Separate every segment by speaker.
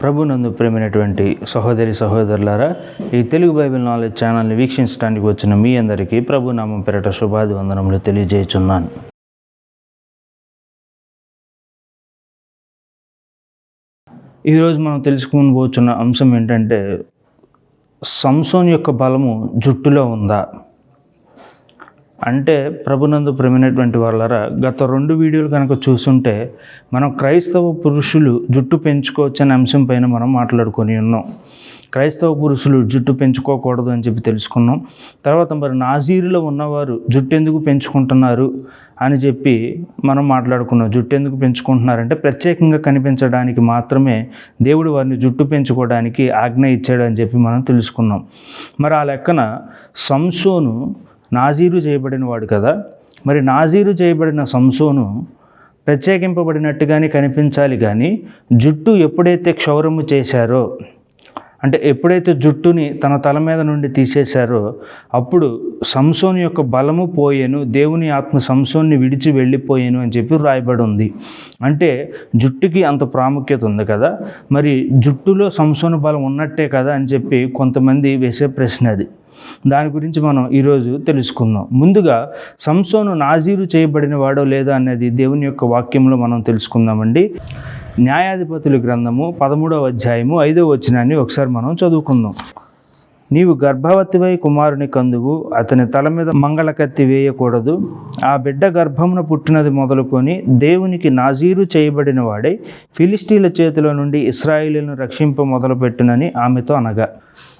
Speaker 1: ప్రభునందు ప్రేమైనటువంటి సహోదరి సహోదరులారా ఈ తెలుగు బైబిల్ నాలెడ్జ్ ఛానల్ని వీక్షించడానికి వచ్చిన మీ అందరికీ ప్రభు నామం పెరట శుభాభివందనములు తెలియజేయుచున్నాను. ఈరోజు మనం తెలుసుకుని పోతున్న అంశం ఏంటంటే సంసోన్ యొక్క బలము జుట్టులో ఉందా? అంటే ప్రభునందు ప్రేమైనటువంటి వాళ్ళరా గత రెండు వీడియోలు కనుక చూసుంటే మనం క్రైస్తవ పురుషులు జుట్టు పెంచుకోవచ్చు అనే అంశం పైన మనం మాట్లాడుకొని ఉన్నాం. క్రైస్తవ పురుషులు జుట్టు పెంచుకోకూడదు అని చెప్పి తెలుసుకున్నాం. తర్వాత మరి నాజీరులో ఉన్నవారు జుట్టు ఎందుకు పెంచుకుంటున్నారు అని చెప్పి మనం మాట్లాడుకున్నాం. జుట్టు ఎందుకు పెంచుకుంటున్నారంటే ప్రత్యేకంగా కనిపించడానికి మాత్రమే దేవుడు వారిని జుట్టు పెంచుకోవడానికి ఆజ్ఞ ఇచ్చాడు అని చెప్పి మనం తెలుసుకున్నాం. మరి ఆ లెక్కన సంసోను నాజీరు చేయబడిన వాడు కదా. మరి నాజీరు చేయబడిన సంసోను ప్రత్యేకింపబడినట్టుగానే కనిపించాలి కానీ జుట్టు ఎప్పుడైతే క్షౌరము చేశారో అంటే ఎప్పుడైతే జుట్టుని తన తల మీద నుండి తీసేశారో అప్పుడు సంసోని యొక్క బలము పోయేను దేవుని ఆత్మ సంసోన్ని విడిచి వెళ్ళిపోయాను అని చెప్పి రాయబడి ఉంది అంటే జుట్టుకి అంత ప్రాముఖ్యత ఉంది కదా. మరి జుట్టులో సంసోను బలం ఉన్నట్టే కదా అని చెప్పి కొంతమంది వేసే ప్రశ్న అది. దాని గురించి మనం ఈరోజు తెలుసుకుందాం. ముందుగా సంసోను నాజీరు చేయబడిన వాడో లేదా అనేది దేవుని యొక్క వాక్యంలో మనం తెలుసుకుందామండి. న్యాయాధిపతుల గ్రంథము పదమూడవ అధ్యాయము ఐదవ వచనాన్ని ఒకసారి మనం చదువుకుందాం. నీవు గర్భవతివై కుమారుని కందువు అతని తల మీద మంగళకత్తి వేయకూడదు. ఆ బిడ్డ గర్భమున పుట్టినది మొదలుకొని దేవునికి నాజీరు చేయబడిన వాడై ఫిలిస్టీల చేతిలో నుండి ఇస్రాయిలీలను రక్షింప మొదలుపెట్టునని ఆమెతో అనగా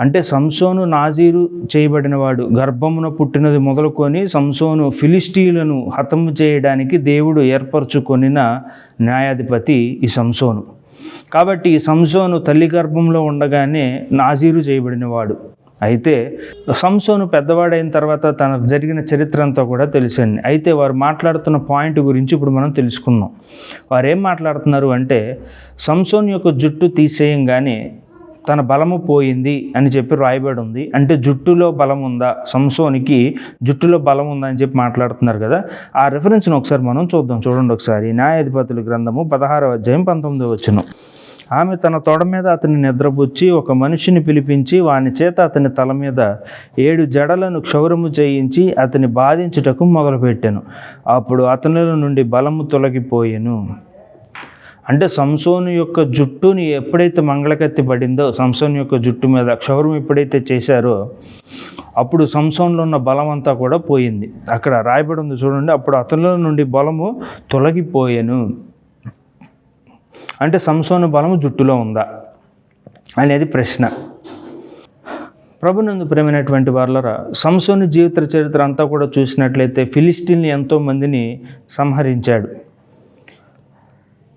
Speaker 1: అంటే సంసోను నాజీరు చేయబడినవాడు గర్భమున పుట్టినది మొదలుకొని సంసోను ఫిలిస్టీలను హతము చేయడానికి దేవుడు ఏర్పరచుకొనిన న్యాయాధిపతి ఈ సంసోను. కాబట్టి సంసోను తల్లి గర్భంలో ఉండగానే నాజీరు చేయబడినవాడు. అయితే సంసోను పెద్దవాడైన తర్వాత తనకు జరిగిన చరిత్ర అంతా కూడా తెలిసింది అయితే వారు మాట్లాడుతున్న పాయింట్ గురించి ఇప్పుడు మనం తెలుసుకుందాం. వారు ఏం మాట్లాడుతున్నారు అంటే సంసోన్ యొక్క జుట్టు తీసేయంగానే తన బలము పోయింది అని చెప్పి రాయబడి ఉంది అంటే జుట్టులో బలం ఉందా? సంసోనికి జుట్టులో బలం ఉందా అని చెప్పి మాట్లాడుతున్నారు కదా. ఆ రెఫరెన్స్ను ఒకసారి మనం చూద్దాం. చూడండి ఒకసారి. న్యాయాధిపతుల గ్రంథము పదహారవ అధ్యాయం పంతొమ్మిదో వచ్చును ఆమె తన తొడ మీద అతని నిద్రపుచ్చి ఒక మనిషిని పిలిపించి వాని చేత అతని తల మీద ఏడు జడలను క్షౌరము చేయించి అతని బాధించుటకు మొదలుపెట్టాను. అప్పుడు అతనిలో నుండి బలము తొలగిపోయాను. అంటే సంసోను యొక్క జుట్టుని ఎప్పుడైతే మంగళకత్తి పడిందో సంసోను యొక్క జుట్టు మీద క్షౌరం ఎప్పుడైతే చేశారో అప్పుడు సంసోన్లో ఉన్న బలం అంతా కూడా పోయింది. అక్కడ రాయబడి ఉంది చూడండి అప్పుడు అతనిలో నుండి బలము తొలగిపోయాను. అంటే సంసోను బలము జుట్టులో ఉందా అనేది ప్రశ్న. ప్రభునందు ప్రేమైనటువంటి వారులరా సంసోని జీవిత చరిత్ర అంతా కూడా చూసినట్లయితే ఫిలిస్టిన్ ఎంతో మందిని సంహరించాడు.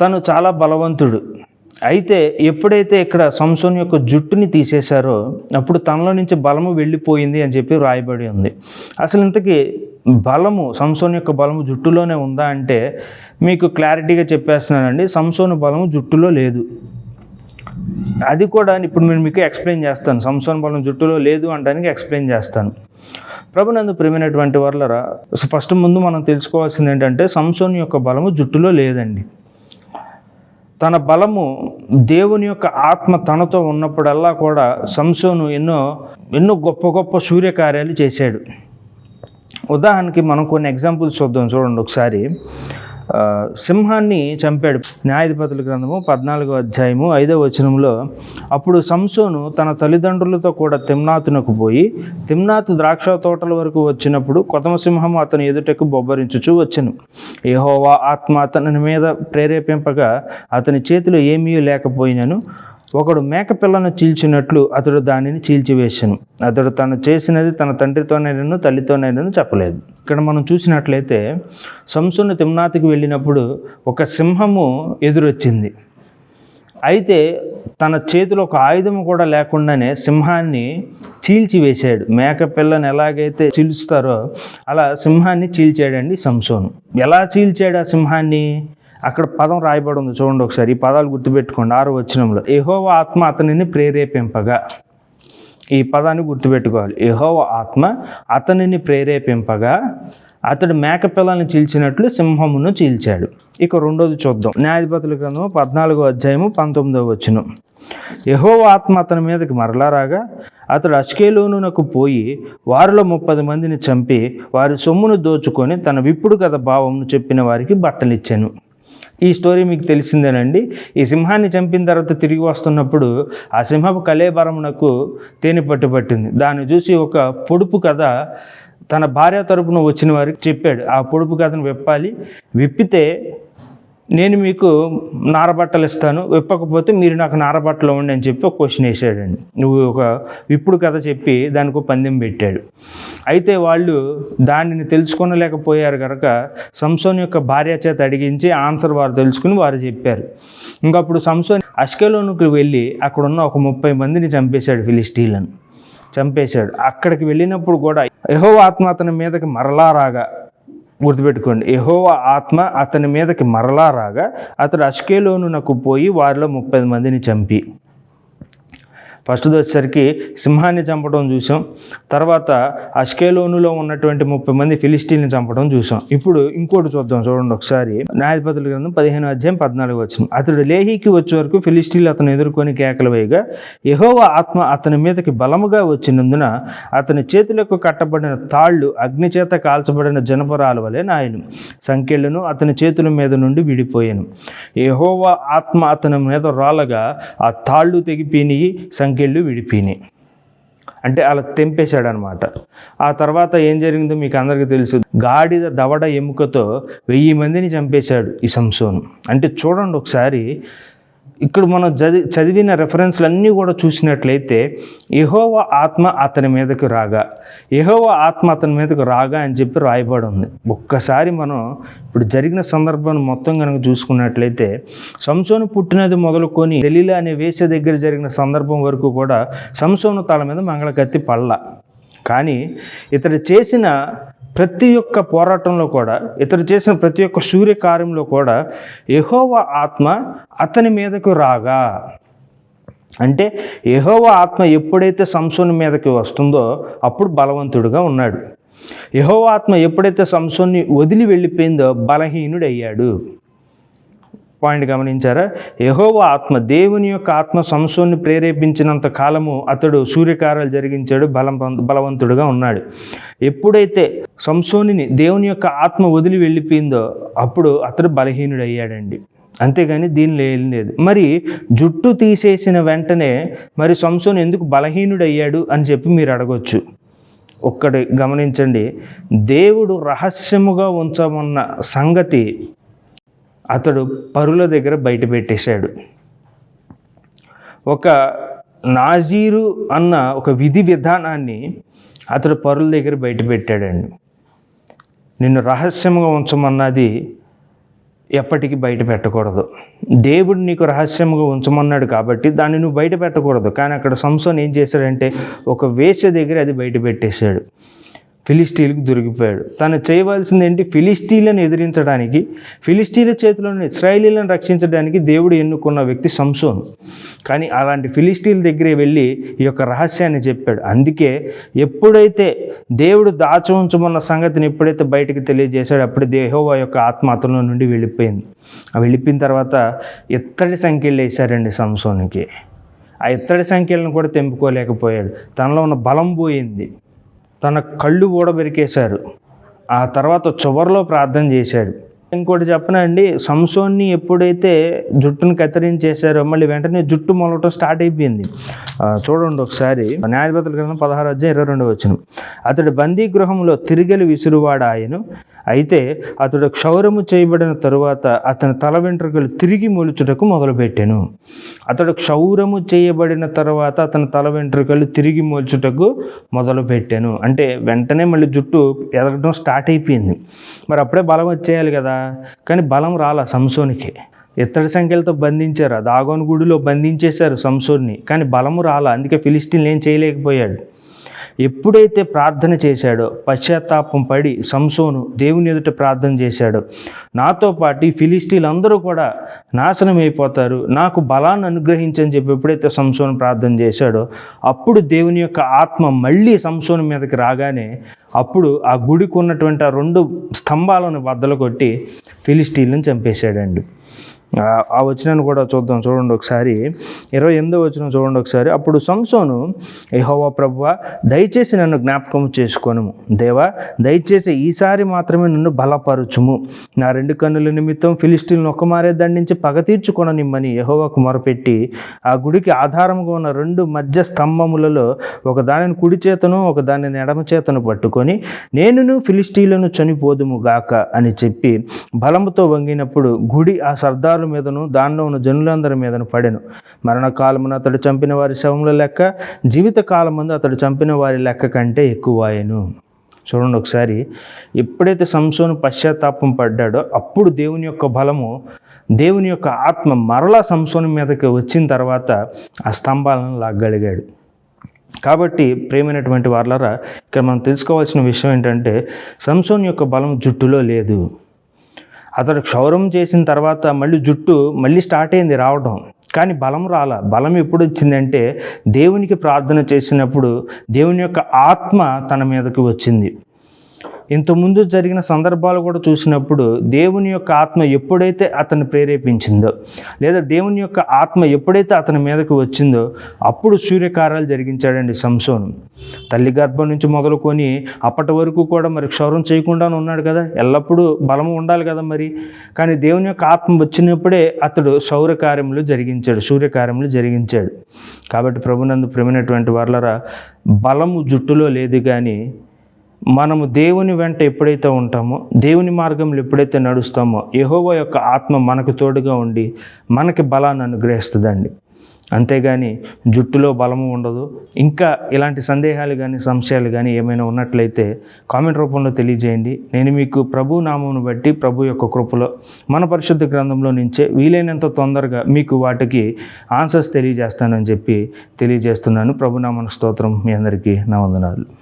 Speaker 1: తను చాలా బలవంతుడు. అయితే ఎప్పుడైతే ఇక్కడ సంసోన్ యొక్క జుట్టుని తీసేశారో అప్పుడు తనలో నుంచి బలము వెళ్ళిపోయింది అని చెప్పి రాయబడి ఉంది. అసలు ఇంతకీ బలము సంసోన్ యొక్క బలము జుట్టులోనే ఉందా అంటే మీకు క్లారిటీగా చెప్పేస్తున్నానండి సంసోన్ బలము జుట్టులో లేదు. అది కూడా ఇప్పుడు నేను మీకు ఎక్స్ప్లెయిన్ చేస్తాను. సంసోన్ బలం జుట్టులో లేదు అంటానికి ఎక్స్ప్లెయిన్ చేస్తాను. ప్రభునందు ప్రేమైనటువంటి వర్లరా ఫస్ట్ ముందు మనం తెలుసుకోవాల్సింది ఏంటంటే సంసోన్ యొక్క బలము జుట్టులో లేదండి. తన బలము దేవుని యొక్క ఆత్మ తనతో ఉన్నప్పుడల్లా కూడా సంసోను ఎన్నో ఎన్నో గొప్ప గొప్ప సూర్యకార్యాలు చేశాడు. ఉదాహరణకి మనం కొన్ని ఎగ్జాంపుల్స్ చూద్దాం. చూడండి ఒకసారి. సింహాన్ని చంపాడు. న్యాయాధిపతుల గ్రంథము పద్నాలుగో అధ్యాయము ఐదో వచనంలో అప్పుడు సంసోను తన తల్లిదండ్రులతో కూడా తిమ్నాతునకు పోయి తిమ్నాతు ద్రాక్ష తోటల వరకు వచ్చినప్పుడు కొతమ సింహము అతని ఎదుటకు బొబ్బరించుచూ వచ్చెను. ఏహోవా ఆత్మ అతని మీద ప్రేరేపింపగా అతని చేతిలో ఏమీ లేకపోయినను ఒకడు మేకపిల్లను చీల్చినట్లు అతడు దానిని చీల్చివేశాను. అతడు తను చేసినది తన తండ్రితోనైనను తల్లితోనైనను చెప్పలేదు. ఇక్కడ మనం చూసినట్లయితే సంసును తిమ్నాతికి వెళ్ళినప్పుడు ఒక సింహము ఎదురొచ్చింది. అయితే తన చేతిలో ఒక ఆయుధం కూడా లేకుండానే సింహాన్ని చీల్చివేశాడు. మేక పిల్లని ఎలాగైతే చీల్చుతారో అలా సింహాన్ని చీల్చాడండి సంసోను. ఎలా చీల్చాడు ఆ సింహాన్ని? అక్కడ పదం రాయబడి ఉంది చూడండి ఒకసారి. ఈ పదాలు గుర్తుపెట్టుకోండి. ఆరు వచనంలో యెహోవ ఆత్మ అతనిని ప్రేరేపింపగా. ఈ పదాన్ని గుర్తుపెట్టుకోవాలి. యెహోవ ఆత్మ అతనిని ప్రేరేపింపగా అతడు మేకపిల్లని చీల్చినట్లు సింహమును చీల్చాడు. ఇక రెండోది చూద్దాం. న్యాయాధిపతుల గ్రంథం పద్నాలుగో అధ్యాయము పంతొమ్మిదవ వచ్చిన యహో ఆత్మ అతని మీదకి మరలా రాగా అతడు అష్కేలోనునకు పోయి వారిలో ముప్పది మందిని చంపి వారి సొమ్మును దోచుకొని తన విప్పుడు కథ భావంను చెప్పిన వారికి బట్టలిచ్చాను. ఈ స్టోరీ మీకు తెలిసిందేనండి. ఈ సింహాన్ని చంపిన తర్వాత తిరిగి వస్తున్నప్పుడు ఆ సింహపు కలేబరమునకు తేనె పట్టు పట్టింది. దాన్ని చూసి ఒక పొడుపు కథ తన భార్య తరపున వచ్చిన వారికి చెప్పాడు. ఆ పొడుపు కథను విప్పాలి. విప్పితే నేను మీకు నారబట్టలు ఇస్తాను. విప్పకపోతే మీరు నాకు నారబట్టలు ఉండి అని చెప్పి ఒక క్వశ్చన్ వేసాడండి. నువ్వు ఒక ఇప్పుడు కథ చెప్పి దానికి పందెం పెట్టాడు. అయితే వాళ్ళు దానిని తెలుసుకొనలేకపోయారు కనుక సంసోన్ యొక్క భార్య చేత అడిగించి ఆన్సర్ వారు తెలుసుకుని వారు చెప్పారు. ఇంకప్పుడు సంసోన్ అష్కెలోనికి వెళ్ళి అక్కడున్న ఒక ముప్పై మందిని చంపేశాడు ఫిలిస్టీలను చంపేశాడు. అక్కడికి వెళ్ళినప్పుడు కూడా యహో ఆత్మ అతని మీదకి మరలా రాగా గుర్తుపెట్టుకోండి. ఎహోవా ఆత్మ అతని మీదకి మరలా రాగా అతడు అష్కేలోనునకు పోయి వారిలో ముప్పై మందిని చంపి ఫస్ట్ది వచ్చేసరికి సింహాన్ని చంపడం చూసాం. తర్వాత అష్కేలోనులో ఉన్నటువంటి ముప్పై మంది ఫిలిస్టీన్ని చంపడం చూసాం. ఇప్పుడు ఇంకోటి చూద్దాం చూడండి ఒకసారి. న్యాయపతుల గ్రంథం పదిహేను అధ్యాయం పద్నాలుగు వచ్చిన అతడు లేహీకి వచ్చే వరకు ఫిలిస్టీన్లు అతను ఎదుర్కొని కేకలు వేయగా యహోవ ఆత్మ అతని మీదకి బలముగా వచ్చినందున అతని చేతులకు కట్టబడిన తాళ్ళు అగ్ని చేత కాల్చబడిన జనపరాల వలె నాయను. సంఖ్యలను అతని చేతుల మీద నుండి విడిపోయాను. యహోవ ఆత్మ అతని మీద రాలగా ఆ తాళ్ళు తెగిపోయినాయి సంఖ్యలు విడిపోయినాయి అంటే అలా తెంపేశాడు అనమాట ఆ తర్వాత ఏం జరిగిందో మీకు అందరికీ తెలుసు. గాడిద దవడ ఎముకతో వెయ్యి మందిని చంపేశాడు ఈ సంసోను. అంటే చూడండి ఒకసారి ఇక్కడ మనం చదివి చదివిన రెఫరెన్స్లు అన్నీ కూడా చూసినట్లయితే యహోవ ఆత్మ అతని మీదకు రాగా యహోవ ఆత్మ అతని మీదకు రాగా అని చెప్పి రాయబడి ఉంది. ఒక్కసారి మనం ఇప్పుడు జరిగిన సందర్భాన్ని మొత్తం కనుక చూసుకున్నట్లయితే సంసోను పుట్టినది మొదలుకొని తెలిల అనే వేష దగ్గర జరిగిన సందర్భం వరకు కూడా సంసోను తల మీద మంగళకత్తి పళ్ళ కానీ ఇతడు చేసిన ప్రతి ఒక్క పోరాటంలో కూడా ఇతడు చేసిన ప్రతి ఒక్క సూర్య కార్యంలో కూడా యహోవ ఆత్మ అతని మీదకు రాగా. అంటే యహోవ ఆత్మ ఎప్పుడైతే సంసోని మీదకి వస్తుందో అప్పుడు బలవంతుడుగా ఉన్నాడు. యహోవ ఆత్మ ఎప్పుడైతే సంసోన్ని వదిలి వెళ్ళిపోయిందో బలహీనుడయ్యాడు. పాయింట్ గమనించారా? యహోవ ఆత్మ దేవుని యొక్క ఆత్మ సంసోన్ని ప్రేరేపించినంత కాలము అతడు సూర్యకార్యాలు జరిగించాడు బలం బలవంతుడుగా ఉన్నాడు. ఎప్పుడైతే సంసోనిని దేవుని యొక్క ఆత్మ వదిలి వెళ్ళిపోయిందో అప్పుడు అతడు బలహీనుడయ్యాడండి. అంతేగాని దీనిలో ఏం లేదు. మరి జుట్టు తీసేసిన వెంటనే మరి సంసోన్ ఎందుకు బలహీనుడయ్యాడు అని చెప్పి మీరు అడగొచ్చు. ఒక్కటి గమనించండి. దేవుడు రహస్యముగా ఉంచమన్న సంగతి అతడు పరుల దగ్గర బయట పెట్టేశాడు. ఒక నాజీరు అన్న ఒక విధి విధానాన్ని అతడు పరుల దగ్గర బయట పెట్టాడండి. నిన్ను రహస్యంగా ఉంచమన్నది ఎప్పటికీ బయట పెట్టకూడదు. దేవుడు నీకు రహస్యంగా ఉంచమన్నాడు కాబట్టి దాన్ని నువ్వు బయట పెట్టకూడదు. కానీ అక్కడ సంసోన్ ఏం చేశాడంటే ఒక వేస దగ్గర అది బయట పెట్టేశాడు. ఫిలిస్టీలకు దొరికిపోయాడు. తను చేయవలసింది ఏంటి ఫిలిస్టీలను ఎదిరించడానికి ఫిలిస్టీల చేతిలోని ఇస్రాయేలీలను రక్షించడానికి దేవుడు ఎన్నుకున్న వ్యక్తి సంసోన్. కానీ అలాంటి ఫిలిస్టీల దగ్గరే వెళ్ళి ఈ యొక్క రహస్యాన్ని చెప్పాడు. అందుకే ఎప్పుడైతే దేవుడు దాచి ఉంచమన్న సంగతిని ఎప్పుడైతే బయటకు తెలియజేశాడో అప్పుడు దేహోవా యొక్క ఆత్మ అతనిలో నుండి వెళ్ళిపోయింది. ఆ వెళ్ళిపోయిన తర్వాత ఇత్తడి సంఖ్యలు వేశారండి సంసోనికి. ఆ ఇత్తడి సంఖ్యలను కూడా తెంపుకోలేకపోయాడు. తనలో ఉన్న బలం పోయింది. తన కళ్ళు కూడా బెరికేశారు ఆ తర్వాత చివరిలో ప్రార్థన చేశాడు. ఇంకోటి చెప్పనా అండి? సంసోన్ని ఎప్పుడైతే జుట్టును కత్తిరించేశారో మళ్ళీ వెంటనే జుట్టు మొలవటం స్టార్ట్ అయిపోయింది. చూడండి ఒకసారి. న్యాయపతుల గ్రంథం పదహారు అధ్యాయం ఇరవై రెండు వచ్చిన అతడు బందీ గృహంలో తిరిగలి విసురువాడు ఆయను. అయితే అతడు క్షౌరము చేయబడిన తరువాత అతని తల వెంట్రుకలు తిరిగి మొలుచుటకు మొదలుపెట్టాను. అతడు క్షౌరము చేయబడిన తర్వాత అతని తల వెంట్రుకలు తిరిగి మొలుచుటకు మొదలుపెట్టాను. అంటే వెంటనే మళ్ళీ జుట్టు ఎదగడం స్టార్ట్ అయిపోయింది. మరి అప్పుడే బలం వచ్చేయాలి కదా. కానీ బలం రాలా సంసోనికి. ఇత్తడి సంఖ్యలతో బంధించారు. దాగోన్ దాగోని గుడిలో బంధించేశారు సంసోన్ని. కానీ బలము రాల. అందుకే ఫిలిస్టీన్ ఏం చేయలేకపోయాడు. ఎప్పుడైతే ప్రార్థన చేశాడో పశ్చాత్తాపం పడి సంసోను దేవుని ఎదుట ప్రార్థన చేశాడో నాతో పాటు ఈ అందరూ కూడా నాశనం అయిపోతారు నాకు బలాన్ని అనుగ్రహించని చెప్పి ఎప్పుడైతే సంసోను ప్రార్థన చేశాడో అప్పుడు దేవుని యొక్క ఆత్మ మళ్ళీ సంసోను మీదకి రాగానే అప్పుడు ఆ గుడికి ఉన్నటువంటి ఆ రెండు స్తంభాలను బద్దలు కొట్టి ఫిలిస్టీన్లను చంపేశాడండి. ఆ- వచనాన్ని కూడా చూద్దాం చూడండి ఒకసారి. ఇరవై ఎనిమిదో వచ్చిన చూడండి ఒకసారి. అప్పుడు సంసోను యహోవా ప్రభువ దయచేసి నన్ను జ్ఞాపకం చేసుకోను. దేవా దయచేసి ఈసారి మాత్రమే నన్ను బలపరచుము. నా రెండు కన్నుల నిమిత్తం ఫిలిస్టీన్లు ఒక్కమారే దండించి పగ తీర్చుకొననిమ్మని యెహోవాకు మొరపెట్టి ఆ గుడికి ఆధారంగా ఉన్న రెండు మధ్య స్తంభములలో ఒక దానిని కుడి చేతను ఒక దానిని ఎడమ చేతను పట్టుకొని నేనును ఫిలిస్టీలను చనిపోదుము గాక అని చెప్పి బలముతో వంగినప్పుడు గుడి ఆ సర్దారుల మీదను దానిలో ఉన్న జనులందరి మీదను పడెను. మరణకాలమున అతడు చంపిన వారి శవముల లెక్క జీవిత కాలమందు అతడు చంపిన వారి లెక్క కంటే ఎక్కువాయను. చూడండి ఒకసారి ఎప్పుడైతే సంసోను పశ్చాత్తాపం పడ్డాడో అప్పుడు దేవుని యొక్క బలము దేవుని యొక్క ఆత్మ మరలా సంసోను మీదకి వచ్చిన తర్వాత ఆ స్తంభాలను లాగగలిగాడు. కాబట్టి ప్రేమైనటువంటి వార్లరా ఇక్కడ మనం తెలుసుకోవాల్సిన విషయం ఏంటంటే సంసోన్ యొక్క బలం జుట్టులో లేదు. అతడు క్షౌరం చేసిన తర్వాత మళ్ళీ జుట్టు మళ్ళీ స్టార్ట్ అయింది రావడం. కానీ బలం రాల. బలం ఎప్పుడు వచ్చిందంటే దేవునికి ప్రార్థన చేసినప్పుడు దేవుని యొక్క ఆత్మ తన మీదకి వచ్చింది. ఇంతకుముందు జరిగిన సందర్భాలు కూడా చూసినప్పుడు దేవుని యొక్క ఆత్మ ఎప్పుడైతే అతన్ని ప్రేరేపించిందో లేదా దేవుని యొక్క ఆత్మ ఎప్పుడైతే అతని మీదకి వచ్చిందో అప్పుడు సూర్యకార్యాలు జరిగించాడండి సంసోను. తల్లి గర్భం నుంచి మొదలుకొని అప్పటి వరకు కూడా మరి క్షౌరం చేయకుండానే ఉన్నాడు కదా. ఎల్లప్పుడూ బలము ఉండాలి కదా మరి. కానీ దేవుని యొక్క ఆత్మ వచ్చినప్పుడే అతడు సౌరకార్యములు జరిగించాడు సూర్యకార్యములు జరిగించాడు. కాబట్టి ప్రభునందు ప్రేమైనటువంటి వాళ్ళరా బలము జుట్టులో లేదు కానీ మనము దేవుని వెంట ఎప్పుడైతే ఉంటామో దేవుని మార్గంలో ఎప్పుడైతే నడుస్తామో యెహోవా యొక్క ఆత్మ మనకు తోడుగా ఉండి మనకి బలాన్ని అనుగ్రహిస్తుందండి. అంతేగాని జుట్టులో బలము ఉండదు. ఇంకా ఇలాంటి సందేహాలు కానీ సంశయాలు కానీ ఏమైనా ఉన్నట్లయితే కామెంట్ రూపంలో తెలియజేయండి. నేను మీకు ప్రభు నామమును బట్టి ప్రభు యొక్క కృపలో మన పరిశుద్ధ గ్రంథంలో నుంచే వీలైనంత తొందరగా మీకు వాటికి ఆన్సర్స్ తెలియజేస్తానని చెప్పి తెలియజేస్తున్నాను. ప్రభు నామన స్తోత్రం మీ అందరికీ నా వందనాలు.